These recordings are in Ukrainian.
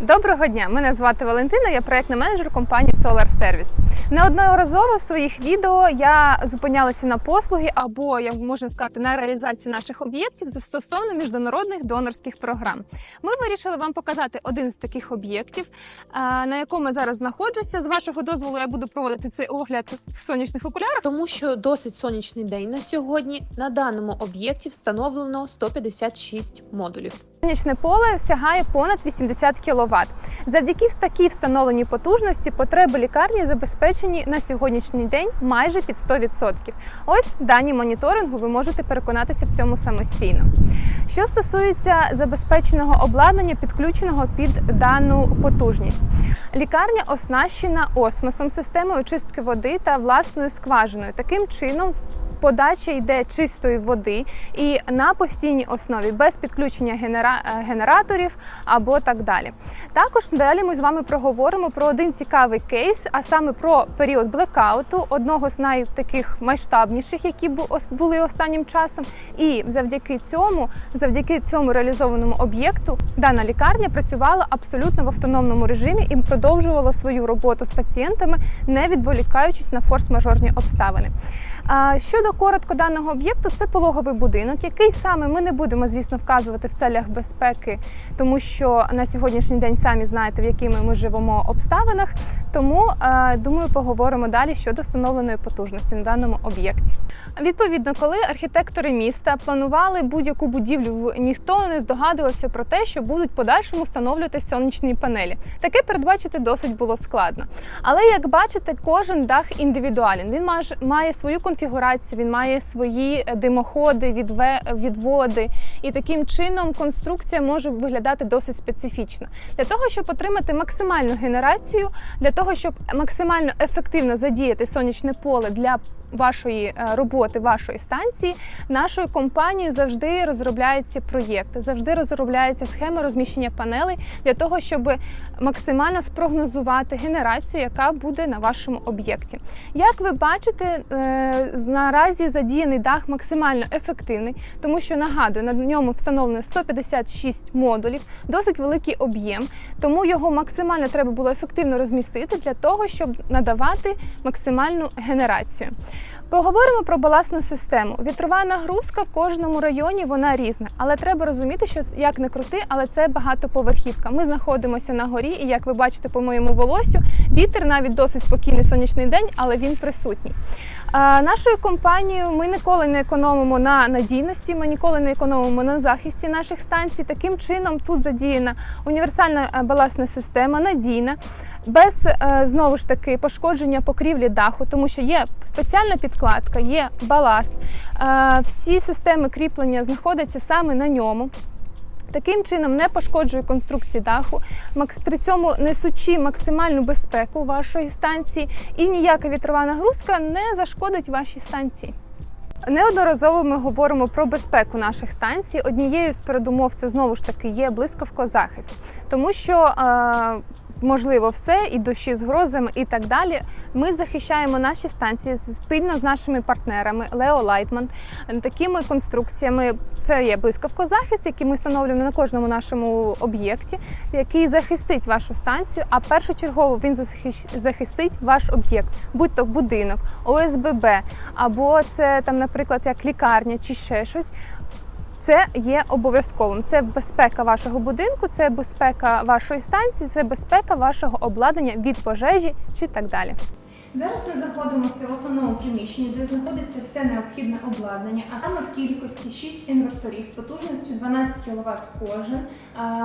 Доброго дня! Мене звати Валентина, я проєктна менеджер компанії Solar Service. Неодноразово в своїх відео я зупинялася на послуги або, як можна сказати, на реалізації наших об'єктів стосовно міжнародних донорських програм. Ми вирішили вам показати один з таких об'єктів, на якому я зараз знаходжуся. З вашого дозволу я буду проводити цей огляд в сонячних окулярах. Тому що досить сонячний день на сьогодні. На даному об'єкті встановлено 156 модулів. Сонячне поле сягає понад 80 кВт. Завдяки такій встановленій потужності потреби лікарні забезпечені на сьогоднішній день майже під 100%. Ось дані моніторингу, ви можете переконатися в цьому самостійно. Що стосується забезпеченого обладнання, підключеного під дану потужність, лікарня оснащена осмосом, системою очистки води та власною скважиною. Таким чином, подача йде чистої води і на постійній основі без підключення генера... е, генераторів або так далі. Також далі ми з вами проговоримо про один цікавий кейс, а саме про період блекауту, одного з найтаких масштабніших, які були останнім часом. І завдяки цьому, завдяки цьому реалізованому об'єкту, дана лікарня працювала абсолютно в автономному режимі і продовжувала свою роботу з пацієнтами, не відволікаючись на форс-мажорні обставини. А, Щодо коротко даного об'єкту, це пологовий будинок, який саме ми не будемо, звісно, вказувати в целях безпеки, тому що на сьогоднішній день самі знаєте, в якими ми живемо обставинах. Тому е, думаю, поговоримо далі щодо встановленої потужності на даному об'єкті. Відповідно, коли архітектори міста планували будь-яку будівлю, ніхто не здогадувався про те, що будуть в подальшому встановлювати сонячні панелі. Таке передбачити досить було складно. Але як бачите, кожен дах індивідуален. Він має, має свою конфігурацію, він має свої е, димоходи, відве, відводи, і таким чином конструкція може виглядати досить специфічно. Для того, щоб отримати максимальну генерацію, для того, щоб максимально ефективно задіяти сонячне поле для вашої е, роботи, вашої станції, нашою компанією завжди розробляються проєкти, завжди розробляється схема розміщення панелей для того, щоб максимально спрогнозувати генерацію, яка буде на вашому об'єкті. Як ви бачите, е, наразі задіяний дах максимально ефективний, тому що нагадую, на ньому встановлено 156 модулів, досить великий об'єм, тому його максимально треба було ефективно розмістити для того, щоб надавати максимальну генерацію. Поговоримо про балансну систему. Вітрова нагрузка в кожному районі вона різна, але треба розуміти, що як не крути, але це багатоповерхівка. Ми знаходимося на горі, і як ви бачите по моєму волосю, вітер навіть досить спокійний сонячний день, але він присутній. Нашою компанією ми ніколи не економимо на надійності, ми ніколи не економимо на захисті наших станцій. Таким чином тут задіяна універсальна е, балансна система, надійна, без е, знову ж таки пошкодження покрівлі даху, тому що є спеціальна підкладка, є баласт. Е, Всі системи кріплення знаходяться саме на ньому. Таким чином не пошкоджує конструкції даху, при цьому несучи максимальну безпеку вашої станції, і ніяка вітрова нагрузка не зашкодить вашій станції. Неодноразово ми говоримо про безпеку наших станцій. Однією з передумов це знову ж таки є блискавкозахист, тому що е, можливо все і дощі з грозами, і так далі. Ми захищаємо наші станції спільно з нашими партнерами Лео Лайтман такими конструкціями. Це є блискавкозахист, який ми встановлюємо на кожному нашому об'єкті, який захистить вашу станцію. А першочергово він захистить ваш об'єкт, будь то будинок, ОСББ, або це там, наприклад, як лікарня чи ще щось. Це є обов'язковим. Це безпека вашого будинку, це безпека вашої станції, це безпека вашого обладнання від пожежі чи так далі. Зараз ми знаходимося в основному приміщенні, де знаходиться все необхідне обладнання, а саме в кількості 6 інверторів потужністю 12 кВт кожен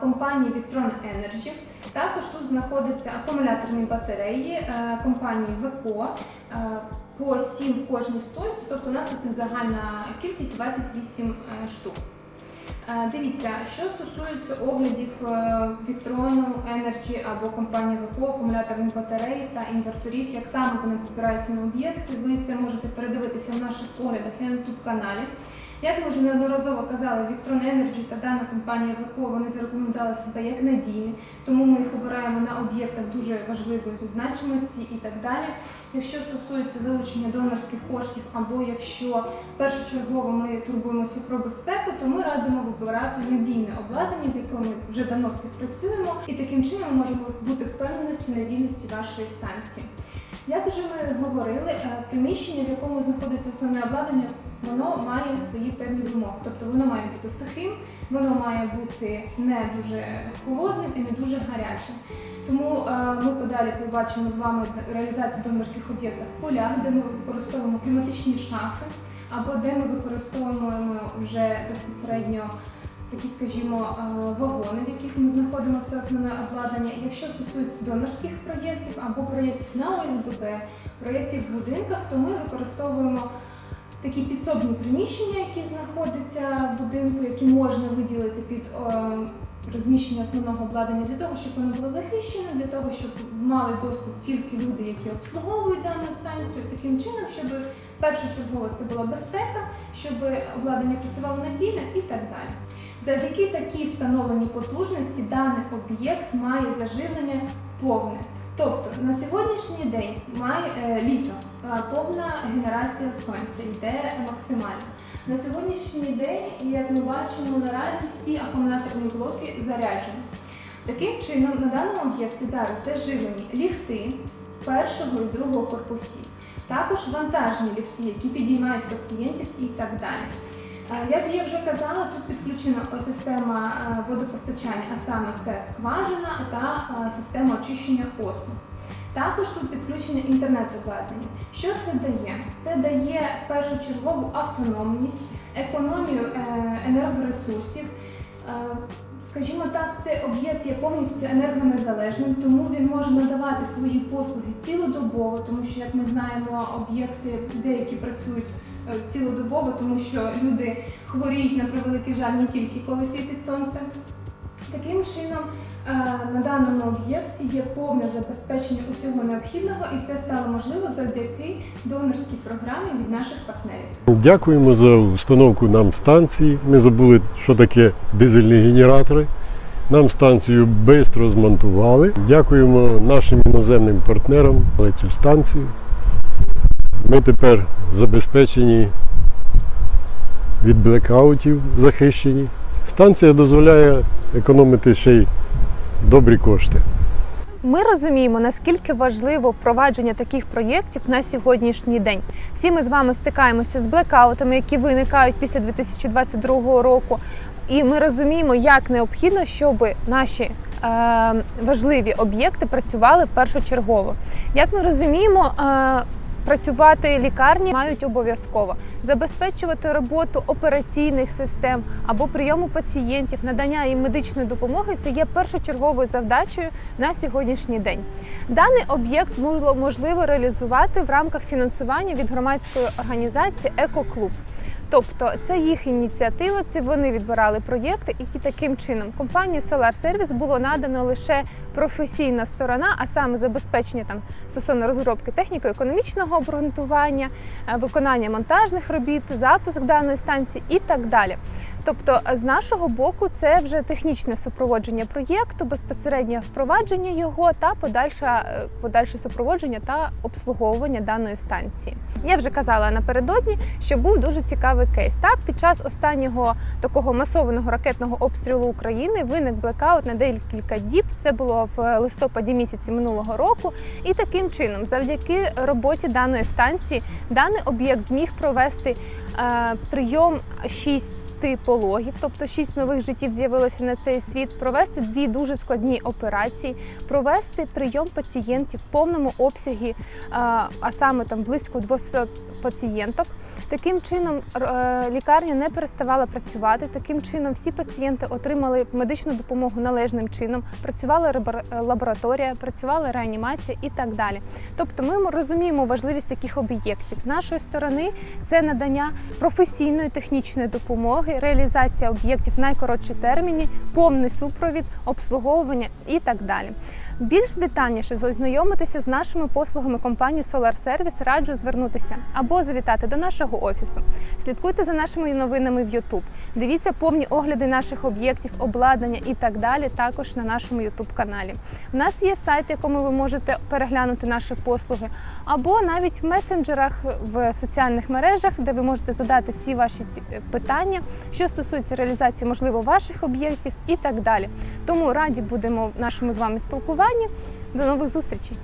компанії Victron Energy. Також тут знаходяться акумуляторні батареї компанії ВЕКО по 7 в кожній стойці, тобто у нас тут загальна кількість 28 е, штук. Е, Дивіться, що стосується оглядів Віктрону, Victron Energy або компанії ВКО, акумуляторних батарей та інверторів, як саме вони попираються на об'єкти, ви це можете передивитися в наших оглядах на YouTube каналі. Як ми вже неодноразово казали, Victron Energy та дана компанія ВКО вони зарекомендували себе як надійні, тому ми їх обираємо на об'єктах дуже важливої значимості і так далі. Якщо стосується залучення донорських коштів, або якщо першочергово ми турбуємося про безпеку, то ми радимо вибирати надійне обладнання, з яким ми вже давно співпрацюємо, і таким чином ми можемо бути впевненості в надійності вашої станції. Як вже ми говорили, е, приміщення, в якому знаходиться основне обладнання, воно має свої певні вимоги. Тобто воно має бути сухим, воно має бути не дуже холодним і не дуже гарячим. Тому е, ми подалі побачимо з вами реалізацію донорських об'єктів в полях, де ми використовуємо кліматичні шафи, або де ми використовуємо вже безпосередньо такі, скажімо, е, вагони, в яких ми знаходимо все основне обладнання. Якщо стосується донорських проєктів або проєктів на ОСББ, проєктів в будинках, то ми використовуємо такі підсобні приміщення, які знаходяться в будинку, які можна виділити під е, розміщення основного обладнання для того, щоб воно було захищене, для того, щоб мали доступ тільки люди, які обслуговують дану станцію, таким чином, щоб першочергово це була безпека, щоб обладнання працювало надійно і так далі. Завдяки такій встановленій потужності даний об'єкт має заживлення повне. Тобто на сьогоднішній день має е, літо, е, повна генерація сонця йде максимально. На сьогоднішній день, як ми бачимо, наразі всі акумуляторні блоки заряджені. Таким чином, на даному об'єкті зараз заживлені ліфти першого і другого корпусів, також вантажні ліфти, які підіймають пацієнтів і так далі. Е, Як я вже казала, тут підключена система е, водопостачання, а саме це скважина та е, система очищення осмос. Також тут підключене інтернет-обладнання. Що це дає? Це дає першочергову автономність, економію енергоресурсів. Скажімо так, цей об'єкт є повністю енергонезалежним, тому він може надавати свої послуги цілодобово, тому що, як ми знаємо, об'єкти деякі працюють цілодобово, тому що люди хворіють на превеликий жаль не тільки коли світить сонце. Таким чином, е, на даному об'єкті є повне забезпечення усього необхідного, і це стало можливо завдяки донорській програмі від наших партнерів. Дякуємо за установку нам станції. Ми забули, що таке дизельні генератори. Нам станцію швидко змонтували. Дякуємо нашим іноземним партнерам за цю станцію. Ми тепер забезпечені від блекаутів, захищені. Станція дозволяє економити ще й добрі кошти. Ми розуміємо, наскільки важливо впровадження таких проєктів на сьогоднішній день. Всі ми з вами стикаємося з блекаутами, які виникають після 2022 року. І ми розуміємо, як необхідно, щоб наші е, важливі об'єкти працювали першочергово. Як ми розуміємо, е, працювати лікарні мають обов'язково забезпечувати роботу операційних систем або прийому пацієнтів, надання їм медичної допомоги це є першочерговою завдачею на сьогоднішній день. Даний об'єкт можливо реалізувати в рамках фінансування від громадської організації Екоклуб. Тобто це їх ініціатива, це вони відбирали проєкти, і таким чином компанії Solar Service було надано лише професійна сторона, а саме забезпечення там стосовно розробки техніко-економічного обґрунтування, е, виконання монтажних робіт, запуск даної станції і так далі. Тобто, з нашого боку, це вже технічне супроводження проєкту, безпосереднє впровадження його та подальше, подальше супроводження та обслуговування даної станції. Я вже казала напередодні, що був дуже цікавий кейс. Так, під час останнього такого масованого ракетного обстрілу України виник блекаут на декілька діб. Це було в листопаді місяці минулого року. І таким чином, завдяки роботі даної станції, даний об'єкт зміг провести е, прийом 6 пологів, тобто шість нових життів з'явилося на цей світ, провести дві дуже складні операції, провести прийом пацієнтів в повному обсягі, а саме там близько 200 пацієнток. Таким чином е, лікарня не переставала працювати. Таким чином всі пацієнти отримали медичну допомогу належним чином. Працювала лабораторія, працювала реанімація і так далі. Тобто, ми розуміємо важливість таких об'єктів. З нашої сторони це надання професійної технічної допомоги, реалізація об'єктів в найкоротші терміни, повний супровід, обслуговування і так далі. Більш детальніше ознайомитися з нашими послугами компанії Solar Service раджу звернутися або завітати до нашого офісу. Слідкуйте за нашими новинами в YouTube. Дивіться повні огляди наших об'єктів, обладнання і так далі. Також на нашому YouTube каналі. У нас є сайт, якому ви можете переглянути наші послуги, або навіть в месенджерах в соціальних мережах, де ви можете задати всі ваші питання, що стосується реалізації, можливо, ваших об'єктів і так далі. Тому раді будемо нашому з вами спілкуванні. До нових зустрічей!